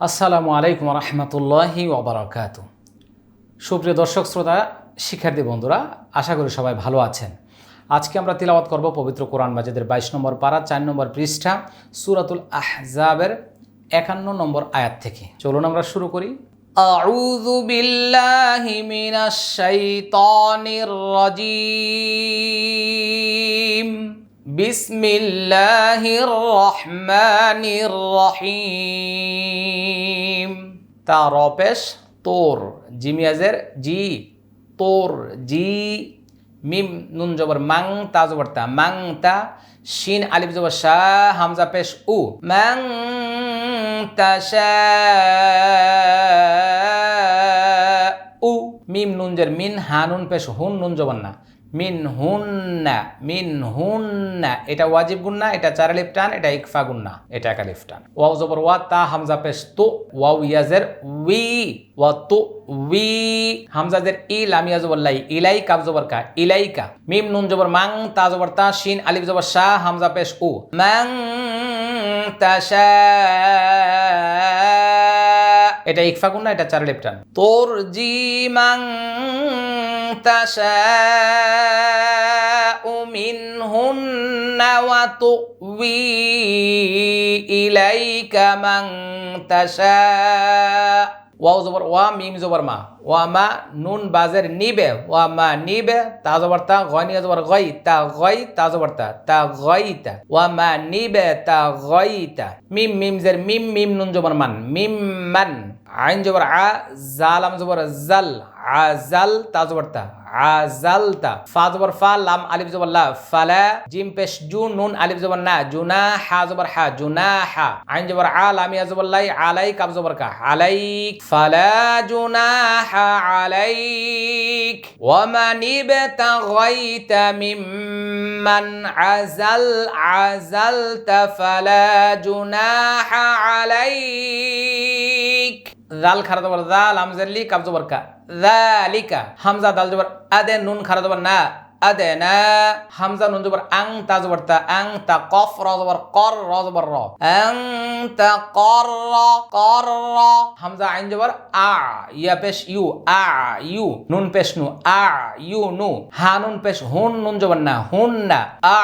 আসসালামু আলাইকুম রহমতুল্লাহি ওবরাকাত সুপ্রিয় দর্শক শ্রোতা শিক্ষার্থী বন্ধুরা আশা করি সবাই ভালো আছেন আজকে আমরা তিলাওয়াত করব পবিত্র কোরআন মাজিদের বাইশ নম্বর পাড়া চার নম্বর পৃষ্ঠা সুরাতুল আহজাবের একান্ন নম্বর আয়াত থেকে চলুন আমরা শুরু করি أعوذ بالله من الشيطان الرجيم বিসমিল্লাহির রহমানির রহিম তার অপেশ তোর, জিমিয়াজের জি, তোর, জি, মিম, নুন জবর মাং, তা জবর তা শাহ হামজা পেশ উ, মাং তাশা উ, মিম, নুন জের মিন হানুন পেশ হুন, নুন জবর মিন হুন্না মিন হুন্না এটা ওয়াজিব গুন্না এটা চার আলিফ এটা ইকফা গুন্না এটা এক আলিফ ওয়াও জবর ওয়া, তা, হামজা পেশ তো ওয়াও, ইয়াজের, উই, ওয়া, তো, উই। হামজাদের ই, লাম, ইয়া, জবর, লাই, ইলাই কাব জবর, কা, ইলাইকা। মিম, নুন, জবর, মাং, তা, জবর, তা, শিন, আলিফ, জবর, শাহ, হামজা, পেশ, উ। মাং তাশা এটা ইকফা গুন্না এটা চার আলিফ টান তোর জি মাং تشاء منهن وتؤوي إليك من تشاء ওয়াও জবর, ওয়া, মিম জবর, মা। ওয়া, মা, নুন বাজের নিবে। ওয়া, মা, নিবে, তা জবর, তা গয়, নিয়ে জবর গই তা গই তা জবর, তা তা গই তা। ওয়া, মা, নিবে, তা গই তা। মিম মিম জের, মিম মিম, নুন জবর, মান। মিম, মান, আইন জবর, আ জালাম জবর, জাল। আজাল তা জবর তা। আজালতা ফা জবর ফা, লাম আলিফ জবর লা, ফালা, জিম পেশ, জু, নুন আলিফ জবর না জুনা হা জবর হা জুনা হা আইন জবর আ লাম জবর লাই, আলাই কাব জবর কা, আলাইক ফালা জুনাহা আলাইক। আলাইক জাল খারা জবর জাল হামজাল্লি কাব জবর কা। জালিকা, হামজা দাল জবর আদে, নুন খারা জবর না। আদে না হামজা নুন জবর আং তা জবর তা, আং তা কফ র জবর কর র জবর র। আং তা কর র কর র। হামজা আইন জবর আ, ইয়া পেশ ইউ, আ, ইউ, নুন পেশ নু, আ, ইউ নু, হা নুন পেশ হুন নুন জবর না, হুন না, আ,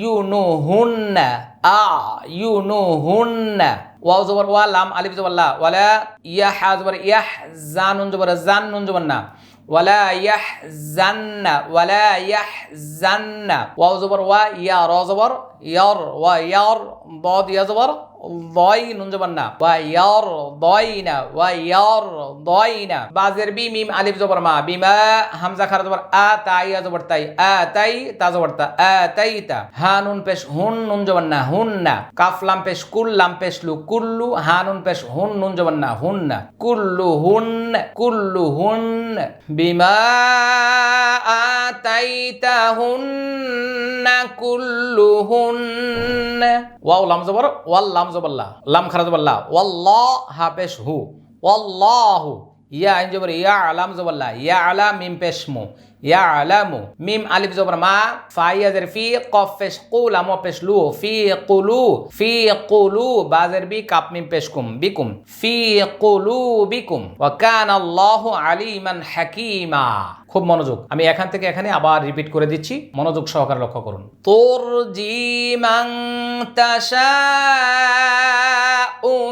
ইউ নু হুন না, আ, ইউ নু হুন না। ওয়াও জবর ওয়া, লাম আলিফ জবর লা, ওয়ালা ইয়া হা জবর ইয়াহ জান নুন জবর জান নুন জবর না। ওয়ালা ইয়াহ জান্না ওয়ালা ইয়াহ জান্না ওয়াও জবর ওয়া ইয়া র জবর ইয়ার ওয়া ইয়ার দদ ইয়া জবর দয় নুন জবর না ওয়া ইয়ার দয়না ওয়া ইয়ার বাজের বি, মিম, আলিফ জবর মা, বিমা, হামজা, খারা আ তাই আ, তাই জবর তা, আ, তাই, তা। হা, নুন পেশ, হুন, নুন জবর না, হুন না। লু, কুল্লু। হা, নুন পেশ, হুন, নুন জবর না না। কুল্লু, হুন কুল্লু, হুন। বিমা আতাইতা হুন কুল্লু, হুন। ওয়াও, লাম জবর, ওয়াল, লাম লা, লাম খারাজবাল্লাহ ওয়াল্লাহ হাফেশ হু, ওয়াল্লাহু, ইয়া আইন জবর ইয়া আলাম জবাল্লাহ ইয়া আলা মিম পেশ মু ইয়া আলামু মিম আলিফ জবর মা ফাইয়াজের ফি কফ পেশ কুল আমো পেশ লু, ফি কুলু ফি কুলু, বাজের বি কাপ মিম পেশ কুম, বিকুম, ফি কুলু বিকুম, ওয়া কান আল্লাহু আলিমান খুব মনোযোগ, আমি এখান থেকে এখানে আবার রিপিট করে দিচ্ছি, মনোযোগ সহকারে লক্ষ্য করুন। তোর জিমাং তাশা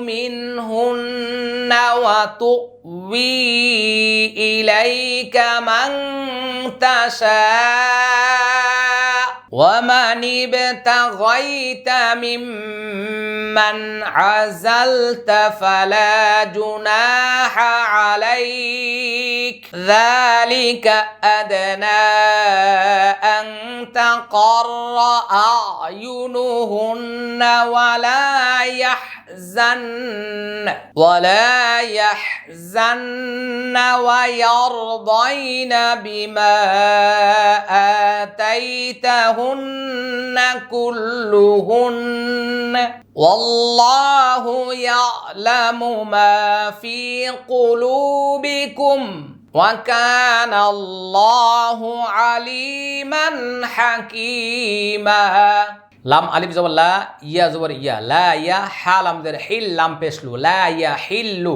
মিনহুন্না ওয়া তুউই ইলাইকা তাশা ومن ابتغيت ممن عزلت فلا جناح عليك ذلك أدنى أن تقر أعينهن ولا يحزن ولا يحزن ويرضين بما آتيتهن كلهن والله يعلم ما في قلوبكم وكان الله عليما حكيما লাম আলিফ জবর লা ইয়া জবর ইয়া লা ইয়া হা লাম জের হিল লাম পেশলু লা ইয়া হিল্লু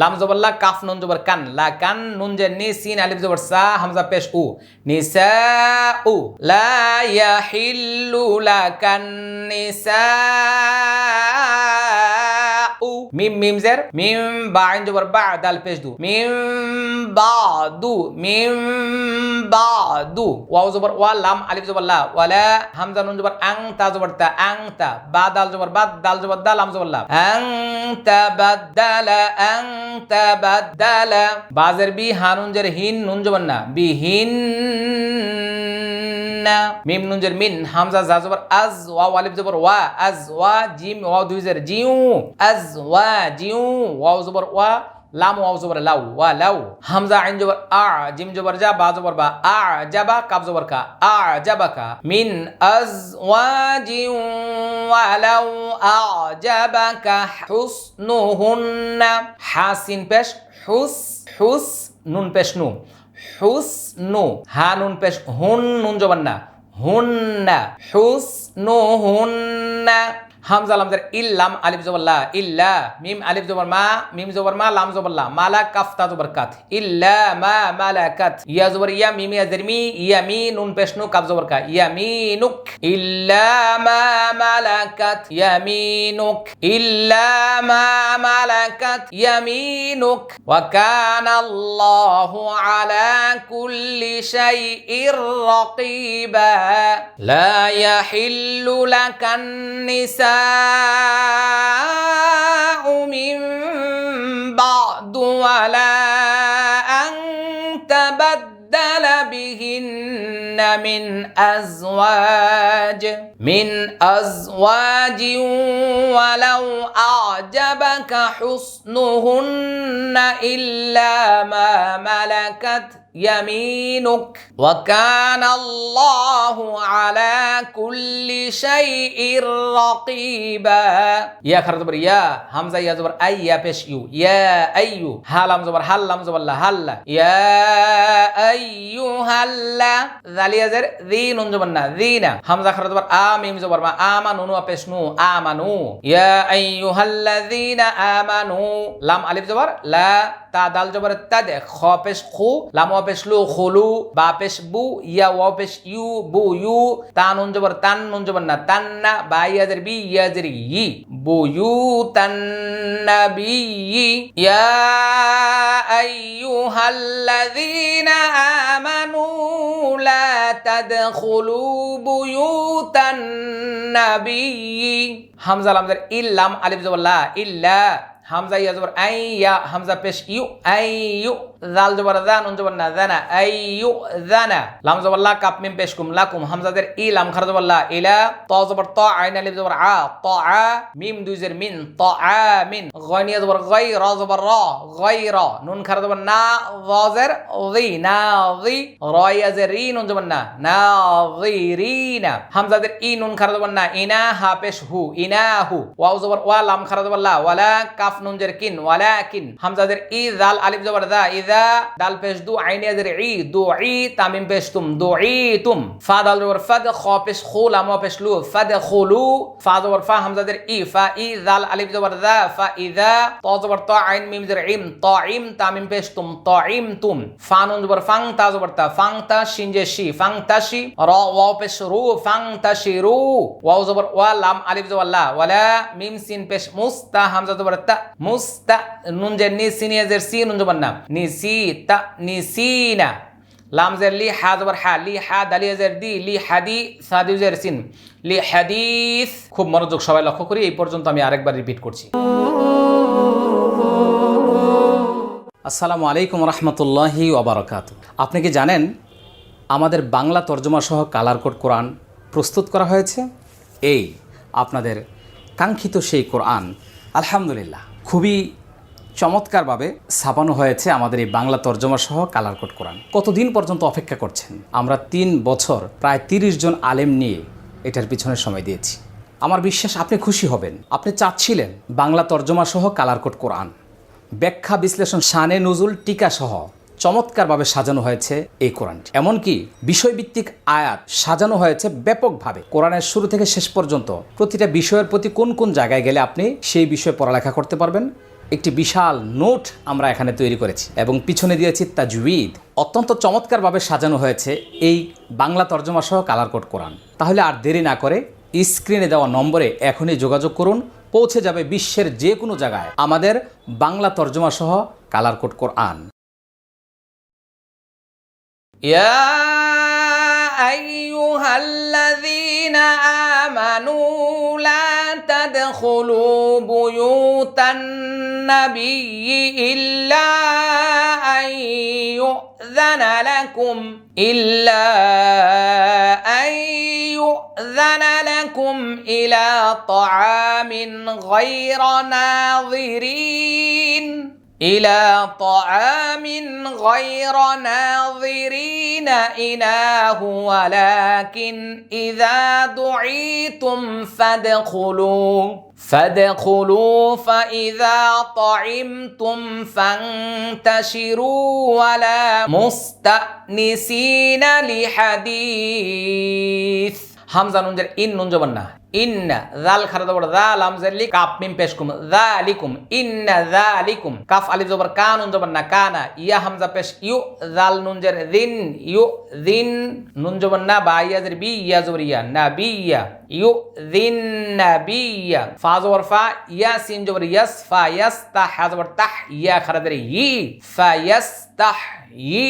লাম জবরলা কাফ নুন জবর কান। লা কান, নুন জে নি, সিন, আলিফ জবর সা, হামজা পেশ উ। নিসা উ। লা ইয়া হিল্লু লা কান নিসা উ মিম মিম জের মিম বা আইন জবর বা দাল পেশ দু মিম বাদু মিম বাদু ওয়াও জবর ওয়া লাম আলিফ জবর লা ওয়ালা হামজা নুন জবর আং তা জবর তা আং তা বা দাল জবর বাদ দাল জবর দা লাম জবর লা আং তাবাদ্দালা আং তাবাদ্দালা বাজের বি হানুন জের হিন নুন জবর না বিহিন না। মিম নুন জের মিন, হামজা জা জবর আজ ওয়া আলিফ, জবর, ওয়া, আজ, ওয়া, জিম ওয়া দুই জের, জিউ, আজ, ওয়া, জিউ ওয়া জবর, ওয়া, লাম, ওয়াও, জবর, লাউ, ওয়া, লাউ। হামজা, আইন, জবর, আ, জিম, জবর যা বা, জবর, বা, আ জাবা কাব জবর, কা, আ জাবাকা মিন, আজ, ওয়া ওয়াজি ওয়ালাউ আ জাবাকা হুসনুহুন্না। হাসিন পেশ, হুস হুস, নুন পেশ, নু। হুস নু হা নুন পেশ হুন নুন জবান্না হুন্না হুসনু হুন্না। হামজা লামজার ইল্লাম আলিফ জবল্লা ইল্লা মিম আলিফ জবর মা মিম জবর মা লাম জবল্লা মালা কাফতা জবর কাত ইল্লা মা মালাকাত ইয়া জবর ইয়া মিম ইয়া জেরমি ইয়া মি নুন পেশনু কাফ জবর কা ইয়া মিনুক ইল্লা মা মালাকাত ইয়ামিনুক ইল্লা মা মালাকাত ইয়ামিনুক ওয়া কানা আল্লাহু আলা কুল্লি শাইইর রাকিবা লা ইয়াহিল্লু লাকান النساء من بعد ولا أن تبدل بهن من أزواج من أزواج ولو أعجبك حسنهن إلا ما ملكت يمينك وكان الله على كل شيء رقيبا يا خرج زبر يا همزة يا زبر أي يا بيش يو يا أيو هل هم زبر هل هم زبر هل يا أيو هل ذالي زر ذين زبر ذين همزة خرج زبر آميم زبر ما آمنوا وبيش نو آمنوا يا أيها الذين آمنوا لام ألف زبر لا تا دال زبر تد خ بيش خو لام পেশ লু খুলু বা পেশ বু, ইয়া ওয়া পেশ ইউ, বু ইউ, তা নুন জবর, তান নুন জবর না, তান না, বা ইয়াজের বি ইয়াজের ই। বু ইউ, তান বি ইয়া আইয়ুহাল্লাযীনা আমানু, লা তাদখুলু বুয়ুতান নাবিয়্যি হামজা লামজার ইল্লাম আলিফ জবর লা, ইল্লা হামজা ইয়া জবর আই ইয়া, হামজা পেশ ইউ, আই ইউ, জাল জবর জা নুন জবর না, জানা, আই ইউ, জানা। লাম জবর লা, কাপ মিম পেশ কুম, লাকুম। হামজাদের ই, লাম খার জবর লা, ইলা, ত জবর ত আইন আলিফ জবর আ, ত, আ, মিম দুই জের মিন, ত, আ, মিন। গয়নি জবর গই র জবর র গই র। নুন খার জবর না ওয়াজের জি, না জি, র ইয়া জের রি নুন জবর না না জি, রি, না। হামজাদের ই, নুন খার জবর না ইনা হা পেশ হু ইনা হু। ওয়াও জবর ওয়া, লাম খার জবর লা, ওয়ালা কাফ নুন জের কিন ওয়ালা কিন হামজাদের ই জাল আলিফ জবর দা, ইদা দাল পেশ দু, আইন ইয়াজের ই, দু ই, তামিম পেশ তুম, দু ই তুম। ফা দাল জবর ফাদ খ পেশ খু, লাম পেশ লু ফাদ খুলু ফা জবর ফা, হামজাদের ই, ফা ই জাল আলিফ জবর দা, ফা ইদা ত জবর ত, আইন, মিম জের ইম, ত ইম, তামিম পেশ তুম, ত ইম তুম। ফা নুন জবর ফাং, তা জবর তা ফাং, তা শিন জে শি, ফাং, তা শি। র ওয়াও পেশ রু, ফাং, তা শি রু। ওয়াও জবর ওয়া, লাম, আলিফ জবর লা, ওয়ালা, মিম, সিন পেশ মুস্তা হামজা জবর তা মুস্তা নুন নি সিন ইয়াজের সি নুন জবর না। নি সি তা নি সিনা লাম জের লি হা জবর হা, লি হা দালি জের দি, লি হাদি সাদি সিন। লি হাদিস। খুব মনোযোগ সবাই লক্ষ্য করি, এই পর্যন্ত আমি আরেকবার রিপিট করছি। আসসালামু আলাইকুম রহমতুল্লাহি ওবরাকাত আপনি কি জানেন আমাদের বাংলা তর্জমা সহ কালার কোড কোরআন প্রস্তুত করা হয়েছে? এই, আপনাদের কাঙ্ক্ষিত সেই কোরআন, আলহামদুলিল্লাহ। খুবই চমৎকারভাবে ছাপানো হয়েছে আমাদের এই বাংলা তর্জমা সহ কালার কোড কোরআন। কতদিন পর্যন্ত অপেক্ষা করছেন? আমরা তিন বছর, প্রায় তিরিশ জন আলেম নিয়ে এটার পিছনে সময় দিয়েছি। আমার বিশ্বাস, আপনি খুশি হবেন। আপনি চাচ্ছিলেন বাংলা তর্জমা সহ কালার কোড কোরআন। ব্যাখ্যা, বিশ্লেষণ সানে নজুল টিকা সহ চমৎকারভাবে সাজানো হয়েছে এই কোরআনটি। এমনকি বিষয়ভিত্তিক আয়াত সাজানো হয়েছে ব্যাপকভাবে। কোরআনের শুরু থেকে শেষ পর্যন্ত প্রতিটা বিষয়ের প্রতি কোন কোন জায়গায় গেলে আপনি সেই বিষয়ে পড়ালেখা করতে পারবেন? একটি বিশাল নোট আমরা এখানে তৈরি করেছি এবং পিছনে দিয়েছি তাজউইদ। অত্যন্ত চমৎকারভাবে সাজানো হয়েছে এই বাংলা তর্জমা সহ কালার কোড কোরআন। তাহলে আর দেরি না করে স্ক্রিনে দেওয়া নম্বরে এখনই যোগাযোগ করুন। পৌঁছে যাবে বিশ্বের যে কোনো জায়গায় আমাদের বাংলা তর্জমা সহ কালার কোড কোরআন। يا أيها الذين آمنوا لا تدخلوا بيوت النبي إلا أن يؤذن لكم إلا أن يؤذن لكم إلى طعام غير ناظرين. إلى طعام غير ناظرين إناه ولكن إذا دعيتم فادخلوا. فادخلوا فإذا طعمتم فانتشروا. ولا مستأنسين لحديث. হামজা নুনজের ইন নুন জবান না। ইন্না জাল খারা জবর জাল হামজার লি কাপ মিম পেশ কুম জালিকুম ইন্না জালিকুম কাফ আলিফ জবর কা নুন জবান না কানা ইয়া হামজা পেশ, ইউ জাল নুনজের দিন, ইউ দিন নুন জবান না, বা ইয়া জের বি, ইয়া জবর ইয়া, না বি ইয়া। ইউ দিন না বি ইয়া। ফা জবর ফা, ইয়া সিন জবর ইয়াস, ফা ইয়াস তা হা তাহ, ইয়া খারা জের ই, ফা ইয়াস তাহ। ই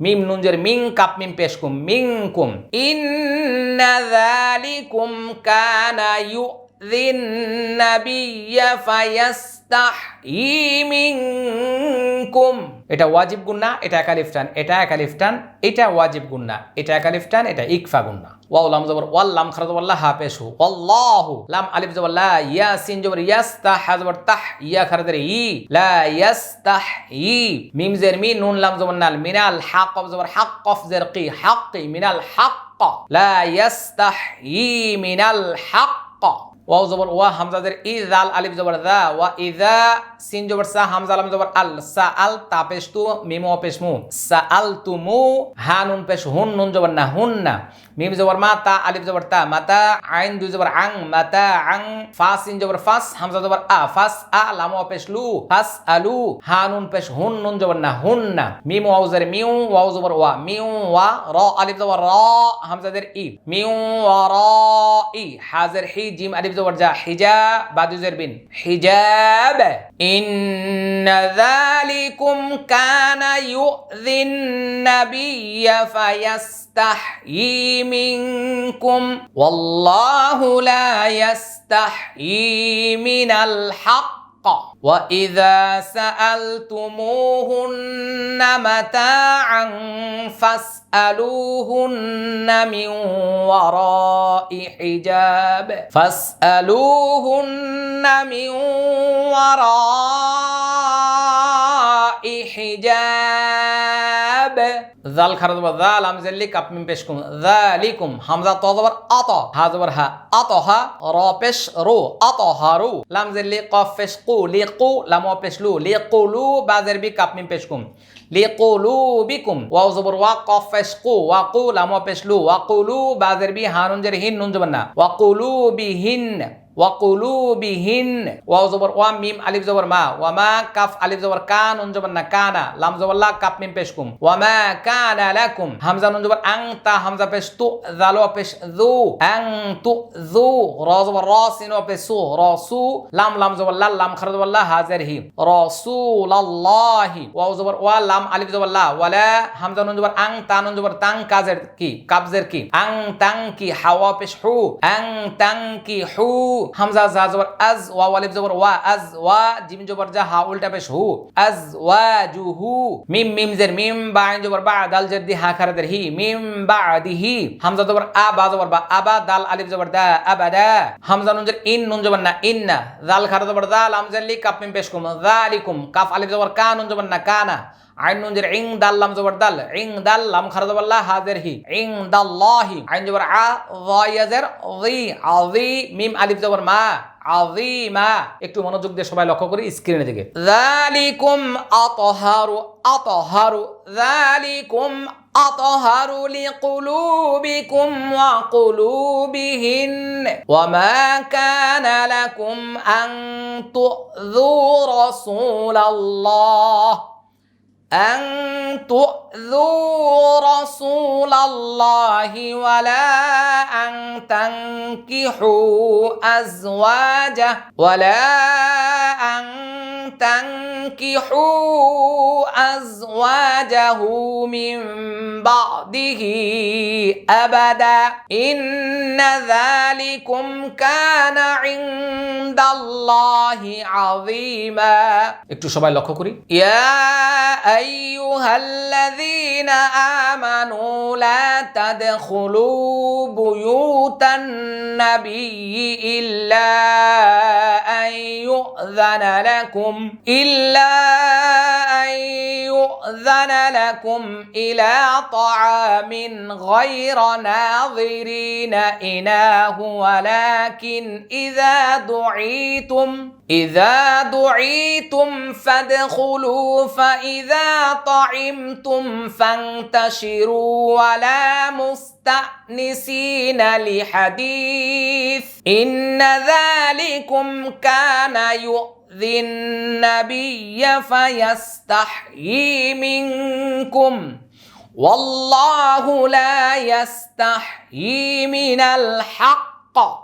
মিম নুনজের মিং কাপ মিম পেশ কুম মিংকুম ইন্না যালিকুম কানা يؤذي النبي فيستحيي منكم এটা ওয়াজিব গুন্না এটা একালিফটান এটা একালিফটান এটা ওয়াজিব গুন্না এটা একালিফটান এটা ইকফা গুন্না ওয়াও, লাম জবর, ওয়াল লাম খারা জবর হা পেশ। হু ওয়াল্লাহ, লাম আলিফ জবর, লা ইয়া সিন জবর ইয়াস তা হা জবর, তাহ, ইয়া খারা জের ই, লা ইয়াস তাহ ই মিম জের মি, নুন, লাম জবর, নাল, মিনাল হাক অফ জবর হাক অফ জের কি? হাক মিনাল হাক লা ইয়াস্তাহি মিনাল হাক ওয়াও জবর, ওয়া, হামজা জের, ই জাল আলিফ জবর দা ওয়া, ইযা, সিন জবর, সা, হামজা, লাম জবর, আল, সা, আল, তা পেশ তু মিম ও পেশ সা, আল তুমু হা, নুন, পেশ, হুন, নুন জবর, না, হুন, না। মিম জবর মা তা আলিফ জবর তা মাতা আইন দুই জবর আং মাতা আং ফা সিন জবর ফাস হামজা জবর আ ফাস আ লাম ও পেশ লু ফাস আলু হা নুন পেশ হুন নুন জবর না হুন না মিম ওয়াও জের মিউ ওয়াও জবর ওয়া মিউ ওয়া র আলিফ জবর র হামজাদের ই মিউ ওয়া র ই হাজের হি জিম আলিফ জবর যা হিজা বাদুজের বিন হিজাব إن ذلكم كان يؤذي النبي فيستحيي منكم والله لا يستحيي من الحق. وإذا سألتموهن متاعا فاسألوهن من وراء حجاب. فاسألوهن من وراء حجاب. জাল খারাজ বা জাল আমি জাল্লি কাপ মিম পেশ কুম জালিকুম, হামজা ত জবর আত, হা জবর হা, আত হা, র পেশ রো, আত হা রু। লাম জাল্লি কফ পেশ কু, লি কু, লাম পেশ লু, লি কু লু, বা জারবি কাপ মিম পেশ কুম লি কু লু বিকুম, ওয়াও জবর ওয়া কফ পেশ কু, ওয়া কু, লাম পেশ লু, ওয়া কু লু, বা জারবি হা নুন জার হিন, নুন জবর না, ওয়া কু লু বিহিন ওয়াকুলুবিহিন ওয়াও জবর ওয়া মিম আলিফ জবর মা ওয়া মা কাফ আলিফ জবর কা নুন জবর না কানা লাম জবর লা কাফ মিম পেশ কুম ওয়া মা কানা লাকুম হামজা নুন জবর আং তা হামজা পেশ তু জালো পেশ যু আং তু যু র জবর র সিন পেশ সু রসু লাম লাম জবর লা লাম খারা জবর লা হাজার হি রসুলাল্লাহি ওয়াও জবর ওয়া লাম আলিফ জবর লা ওয়ালা হামজা নুন জবর আং তা নুন জবর তাং কাজের কি কাবজের কি আং তাং কি হাওয়া পেশ হু আং তাং কি হু হামজা জা জবর, আজ ওয়া, ওয়ালিফ জবর, ওয়া, আজ ওয়া, জিম জবর জা হা, উল্টা পেশ হু, আজ ওয়া, জু, হু, মিম মিম, জের, মিম, বা, আইন জবর, বা, দাল, জের, দি, হা খারাদের হি, মিম, বা, দি, হি, হামজা জবর, আ, বা, জবর, বা আবা দাল, আলিফ জবর, দা আবাদা হামজা নুন, জের, ইন, নুন জবর না ইন্না দাল খারা জবর দাল হামজা লি, কাপ, মিম, পেশ কুম যালিকুম কাফ, আলিফ জবর, কা, নুন জবর না কানা আইন নুনজের ইং দাল লাম জবর দাল, ইং দাল লাম খারজাবাল্লাহ হাজের হি, ইং দাল্লাহি আইন জবর আ ওয়াইয়াজের ওয়ি আযি মিম, আলিফ জবর মা আযীমা একটু মনোযোগ দিয়ে সবাই লক্ষ্য করি স্ক্রিনের দিকে। যালিকুম আতহারু আতহারু, যালিকুম আতহারু লিকুলুবিকুম ওয়া কুলুবিহিন। ওয়া মা কানা লাকুম আন তুযু রাসূলাল্লাহ। أن تؤذوا رسول الله ولا أن تنكحوا أزواجه ولا أن تنكحوا أزواجه من بعده أبدا إن ذلكم كان عند الله عظيما একটু সবাই লক্ষ্য করি يا أيها الذين آمنوا لا تدخلوا بيوت النبي إلا أن يؤذن لكم إلا أن يؤذن لكم إلى طعام غير ناظرين إناه ولكن إذا دعيتم إذا دعيتم فادخلوا فإذا طعمتم فانتشروا ولا مستأنسين لحديث إن ذلكم كان يؤذي النبي فيستحيي منكم. والله لا يستحيي من الحق.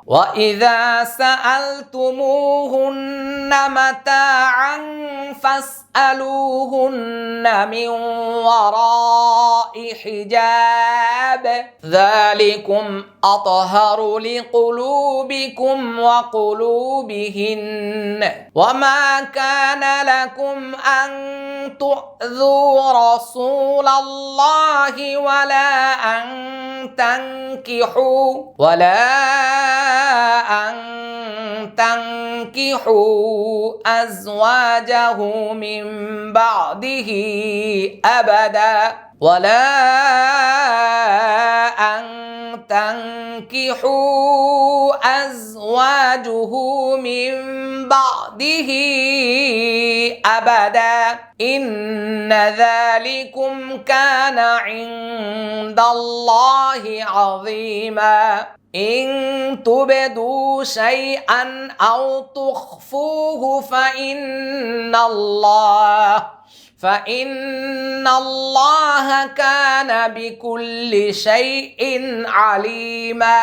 وإذا سألتموهن متاعا فاسألوهن من وراء حجاب. ذلكم أطهر لقلوبكم وقلوبهن. وما كان لكم أن تؤذوا رسول الله ولا أن تنكحوا. ولا أن تنكحوا أزواجه من بعده أبدا ولا أن تنكحوا أزواجه من بعده أبدا إن ذلكم كان عند الله عظيما إن تبدوا شيئا أو تخفوه فإن الله فإن الله كان بكل شيء عليما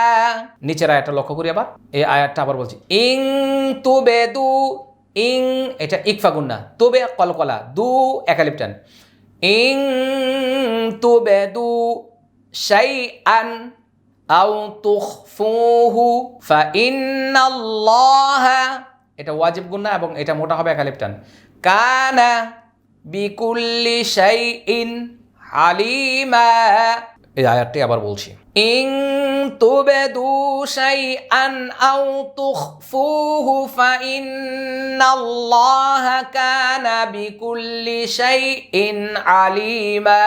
নিচের আয়াতটা লক্ষ্য করি আবার এই আয়াতটা আবার বলছি ইং তুবেদু ইং এটা ইকফা গুন্না তুবে কলকলা দু একালিপটান ইং তুবেদু শাইআন আও তুখফুহু ফাইন্নাল্লাহ এটা ওয়াজিব গুন্না এবং এটা মোটা হবে একালিপটান কানা বিকুল্লি শাইইন আলিমা এই আয়াতটি আবার বলছি। ইং তুবেদু শাইআন আও তুখফুহু ফাইন্নাল্লাহ কানা বিকুল্লি শাইইন আলিমা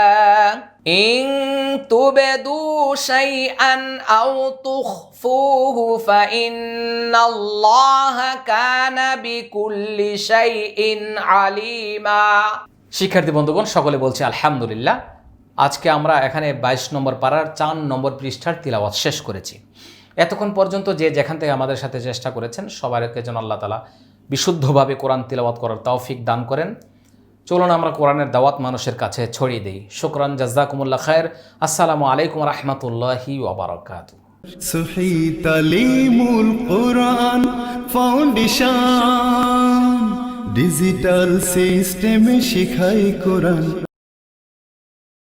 إن تبدوا شيئا أو تخفوه فإن الله كان بكل شيء عليما শিক্ষার্থী বন্ধুগণ সকলে বলছে আলহামদুলিল্লাহ আজকে আমরা এখানে বাইশ নম্বর পাড়ার চার নম্বর পৃষ্ঠার তিলাওয়াত শেষ করেছি। এতক্ষণ পর্যন্ত যে যেখান থেকে আমাদের সাথে চেষ্টা করেছেন সবাইকে যেন আল্লাহ তালা বিশুদ্ধভাবে কোরআন তিলাওয়াত করার তৌফিক দান করেন। চলুন আমরা কোরআনের দাওয়াত মানুষের কাছে ছড়িয়ে দিই। শুকরান জাজাকুমুল্লাহ খায়ের। আসসালামু আলাইকুম রহমতুল্লাহি ওবরাকাতু সহি তালিমুল কোরআন ফাউন্ডেশন, ডিজিটাল সিস্টেমে শিখাই কোরআন।